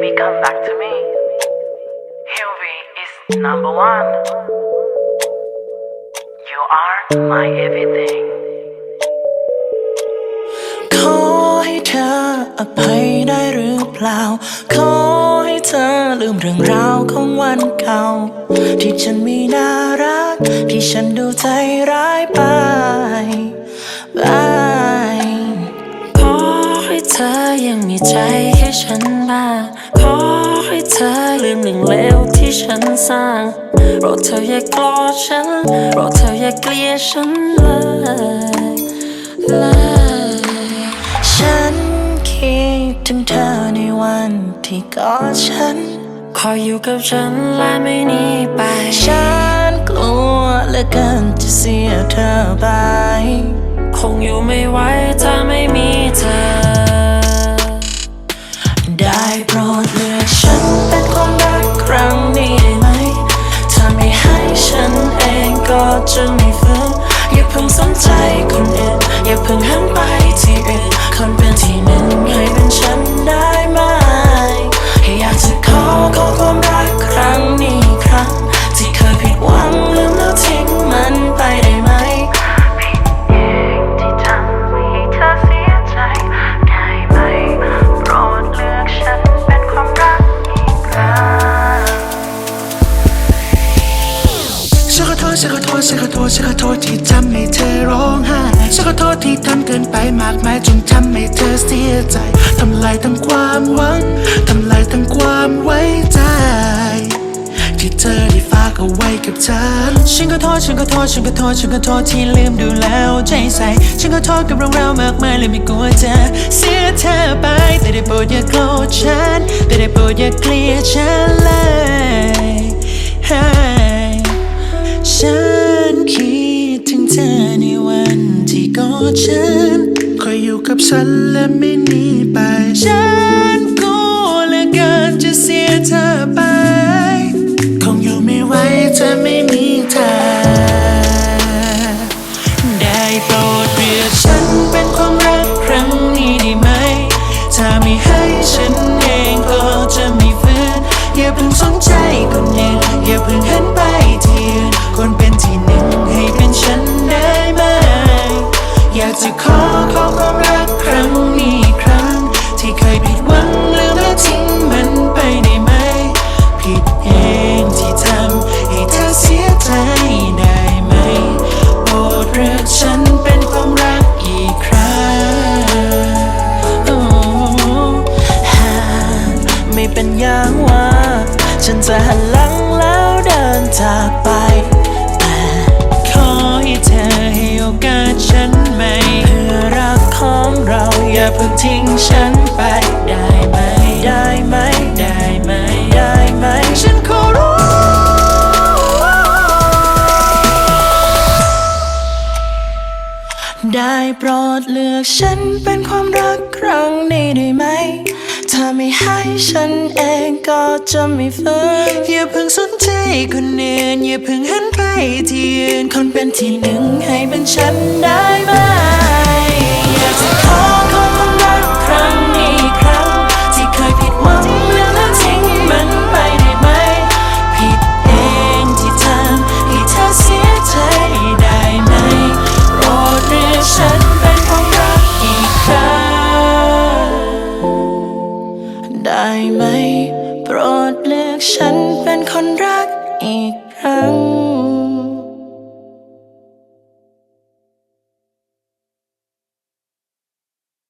Baby, come back to me. Hilvi is number one. You are my everything. ขอให้เธออภัยได้หรือเปล่า ขอให้เธอลืมเรื่องราวของวันเก่า ที่ฉันมีน่ารัก ที่ฉันดูใจร้ายไปไปขอให้เธอยังมีใจ ให้ฉันบ้างขอให้เธอลืมเรื่งเลวที่ฉันสร้างโปรดเธออย่าโกรธฉันโปรดเธออย่าเกลียดฉันเลยเลยฉันคิดถึงเธอในวันที่กอดฉันคอยอยู่กับฉันและไม่หนีไป ฉันกลัวเหลือเกินจะเสียเธอไป คงอยู่ไม่ไหวถ้าไม่มีเธอ ได้โปรดเลือกฉันเป็นความรักครั้งนี้ได้ไหม ถ้าไม่ให้ฉันเองก็จะไม่ฟื้นอย่าเพิ่งสนใจคนอื่น อย่าเพิ่งหันไปที่อื่นคนเป็นที่หนึ่งให้เป็นฉันได้ไหม มากมายจนทำให้เธอเสียใจ ทำลายทั้งความหวัง ทำลายทั้งความไว้ใจ ที่เธอได้ฝากเอาไว้กับฉัน ฉันขอโทษฉันขอโทษฉันขอโทษฉันขอโทษที่ลืมดูแลเอาใจใส่ ฉันขอโทษกับเรื่องราวมากมายเลยไม่กลัวจะเสียเธอไป แต่ได้โปรดอย่าโกรธฉัน แต่ได้โปรดอย่าเกลียดฉันเลย ฉันและไม่หนีไป ฉันกลัวเหลือเกินจะเสียเธอไป คงอยู่ไม่ไหว เป็นอย่างว่า ฉันจะหันหลังแล้วเดินจากไป แต่ขอให้เธอให้โอกาสฉันไหมเพื่อรักของเราอย่าเพิ่งทิ้งฉันไปได้ไหมได้ไหมได้ไหมได้ไหมฉันขอรู้ได้โปรดเลือกฉันเป็นความรักครั้งนี้ได้ไหม ถ้าไม่ให้ฉันเองก็จะไม่ฟื้นอย่าเพิ่งสนใจคนอื่นอย่าเพิ่งหันไปที่อื่นคนเป็นที่หนึ่งให้เป็นฉันได้ไหม hang